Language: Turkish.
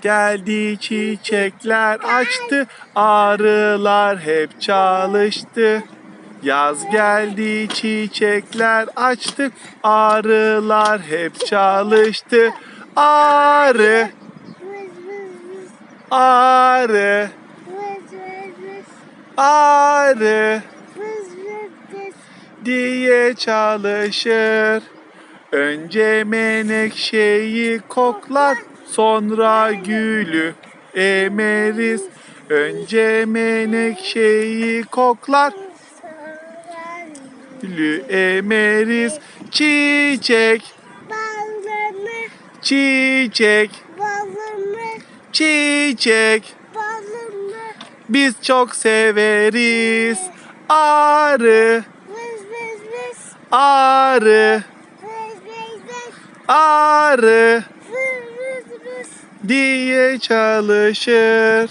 geldi çiçekler açtı, arılar hep çalıştı. Yaz geldi çiçekler açtı, arılar hep çalıştı. Vız vız vız. diye çalışır. Önce menekşeyi koklar, sonra gülü emeriz. Önce menekşeyi koklar, gülü emeriz. Çiçek, Balını, çiçek, balını, çiçek. balını. Biz çok severiz. Arı, Vız vız vız. arı, Vız vız vız. arı. Diye çalışır.